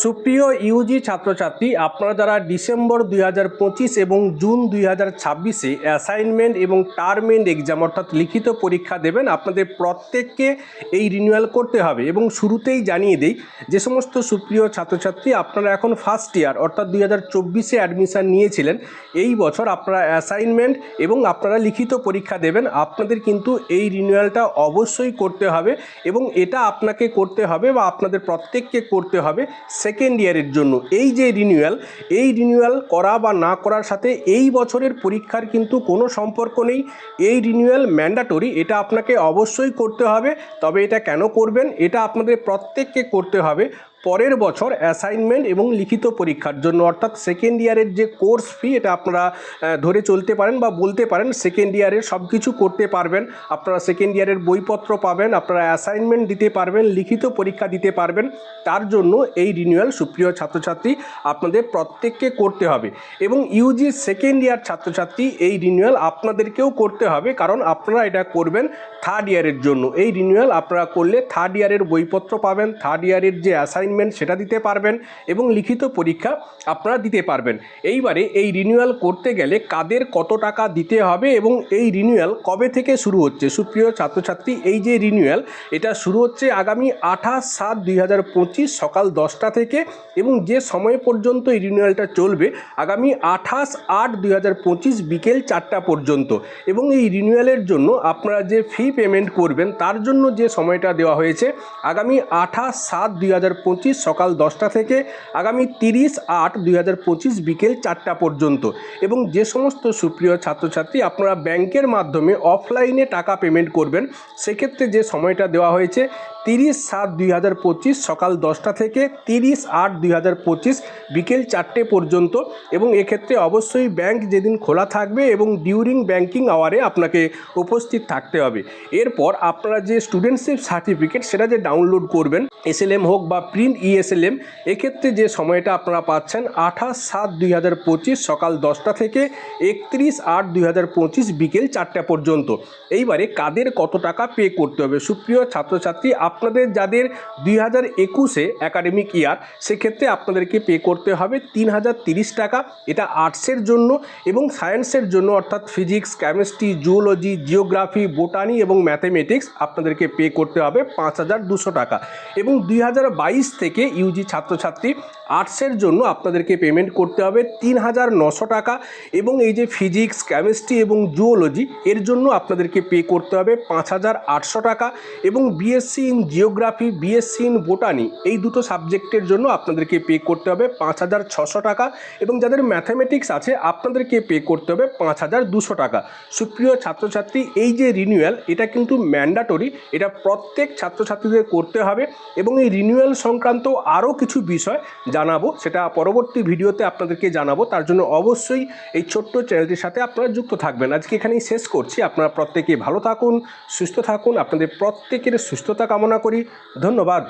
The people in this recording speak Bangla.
সুপ্রিয় ইউজি ছাত্রছাত্রী, আপনারা যারা ডিসেম্বর দুই হাজার পঁচিশ এবং জুন দুই হাজার ছাব্বিশে অ্যাসাইনমেন্ট এবং টার্মেন্ট এক্সাম অর্থাৎ লিখিত পরীক্ষা দেবেন, আপনাদের প্রত্যেককে এই রিনিউয়াল করতে হবে। এবং শুরুতেই জানিয়ে দিই, যে সমস্ত সুপ্রিয় ছাত্রছাত্রী, আপনারা এখন ফার্স্ট ইয়ার অর্থাৎ দুই হাজার চব্বিশে অ্যাডমিশান নিয়েছিলেন, এই বছর আপনারা অ্যাসাইনমেন্ট এবং আপনারা লিখিত পরীক্ষা দেবেন। আপনাদের কিন্তু এই রিনিউয়ালটা অবশ্যই করতে হবে এবং এটা আপনাকে করতে হবে বা আপনাদের প্রত্যেককে করতে হবে। সেকেন্ড ইয়ারের জন্য। এই যে রিনিউয়াল এই রিনিউয়াল করা বা না করার সাথে এই বছরের পরীক্ষার কিন্তু কোনো সম্পর্ক নেই। এই রিনিউয়াল ম্যান্ডাটরি এটা আপনাকে অবশ্যই করতে হবে। তবে এটা কেন করবেন? এটা আপনাদের প্রত্যেককে করতে হবে। পরের বছর অ্যাসাইনমেন্ট এবং লিখিত পরীক্ষার জন্য, অর্থাৎ সেকেন্ড ইয়ারের যে কোর্স ফি এটা আপনারা ধরে চলতে পারেন বা বলতে পারেন সেকেন্ড ইয়ারের সব কিছু করতে পারবেন। আপনারা সেকেন্ড ইয়ারের বইপত্র পাবেন, আপনারা অ্যাসাইনমেন্ট দিতে পারবেন, লিখিত পরীক্ষা দিতে পারবেন। তার জন্য এই রিনিউয়াল সুপ্রিয় ছাত্রছাত্রী আপনাদের প্রত্যেককে করতে হবে। এবং ইউজি সেকেন্ড ইয়ার ছাত্রছাত্রী এই রিনিউয়াল আপনাদেরকেও করতে হবে, কারণ আপনারা এটা করবেন থার্ড ইয়ারের জন্য। এই রিনিউয়াল আপনারা করলে থার্ড ইয়ারের বইপত্র পাবেন থার্ড ইয়ারের যে অ্যাসাইনমেন্ট সেটা দিতে পারবেন এবং লিখিত পরীক্ষা আপনারা দিতে পারবেন। এইবারে এই রিনিউয়াল করতে গেলে কাদের কত টাকা দিতে হবে এবং এই রিনিউয়াল কবে থেকে শুরু হচ্ছে? সুপ্রিয় ছাত্রছাত্রী, এই যে রিনিউয়াল এটা শুরু হচ্ছে আগামী আঠাশ সাত দুই সকাল দশটা থেকে এবং যে সময় পর্যন্ত এই রিনিউয়ালটা চলবে আগামী আঠাশ আট দুই বিকেল চারটা পর্যন্ত। এবং এই রিনিউয়ালের জন্য আপনারা যে ফি পেমেন্ট করবেন, তার জন্য যে সময়টা দেওয়া হয়েছে, আগামী আঠাশ সাত দুই পঁচিশ সকাল দশটা থেকে আগামী তিরিশ আট দুই বিকেল চারটা পর্যন্ত। এবং যে সমস্ত সুপ্রিয় ছাত্রছাত্রী আপনারা ব্যাংকের মাধ্যমে অফলাইনে টাকা পেমেন্ট করবেন, সেক্ষেত্রে যে সময়টা দেওয়া হয়েছে তিরিশ সাত দুই সকাল দশটা থেকে তিরিশ আট দুই বিকেল চারটে পর্যন্ত। এবং এক্ষেত্রে অবশ্যই ব্যাংক যেদিন খোলা থাকবে এবং ডিউরিং ব্যাংকিং আওয়ারে আপনাকে উপস্থিত থাকতে হবে। এরপর আপনারা যে স্টুডেন্টশিপ সার্টিফিকেট সেটা যে ডাউনলোড করবেন, এসএলএম হোক বা প্রিন্ট ইএসএলএম এক্ষেত্রে যে সময়টা আপনারা পাচ্ছেন আঠাশ সাত দুই সকাল দশটা থেকে একত্রিশ আট দুই বিকেল চারটা পর্যন্ত। এইবারে কাদের কত টাকা পে করতে হবে? সুপ্রিয় ছাত্রছাত্রী, আপনাদের যাদের দুই হাজার একুশে অ্যাকাডেমিক ইয়ার সেক্ষেত্রে আপনাদেরকে পে করতে হবে তিন হাজার তিরিশ টাকা। এটা আর্টসের জন্য এবং সায়েন্সের জন্য, অর্থাৎ physics chemistry zoology geography botany এবং ম্যাথমেটিক্স আপনাদেরকে পে করতে হবে পাঁচ হাজার দুশো টাকা। এবং দুই হাজার বাইশ থেকে ইউজি ছাত্রছাত্রী আর্টসের জন্য আপনাদেরকে পেমেন্ট করতে হবে তিন হাজার নশো টাকা এবং এই যে ফিজিক্স কেমিস্ট্রি এবং জুওলজি এর জন্য আপনাদেরকে পে করতে হবে পাঁচ হাজার আটশো টাকা এবং BSc in geography BSc in botany এই দুটো সাবজেক্টের জন্য আপনাদেরকে পে করতে হবে পাঁচ হাজার ছশো টাকা এবং যাদের ম্যাথামেটিক্স আছে আপনাদেরকে পে করতে হবে পাঁচ হাজার দুশো টাকা। সুপ্রিয় ছাত্রছাত্রী, এই যে রিনিউয়াল এটা কিন্তু ম্যান্ডাটরি এটা প্রত্যেক ছাত্রছাত্রীদের করতে হবে এবং এই রিনিউয়াল সংক্রান্ত আরও কিছু বিষয় জানাব। সেটা পরবর্তী ভিডিওতে আপনাদেরকে জানাব। তার জন্য অবশ্যই এই ছোট্ট চ্যানেলটির সাথে আপনারা যুক্ত থাকবেন। আজকে এখানেই শেষ করছি। আপনারা প্রত্যেকে ভালো থাকুন, সুস্থ থাকুন। আপনাদের প্রত্যেকের সুস্থতা কামনা করি। ধন্যবাদ।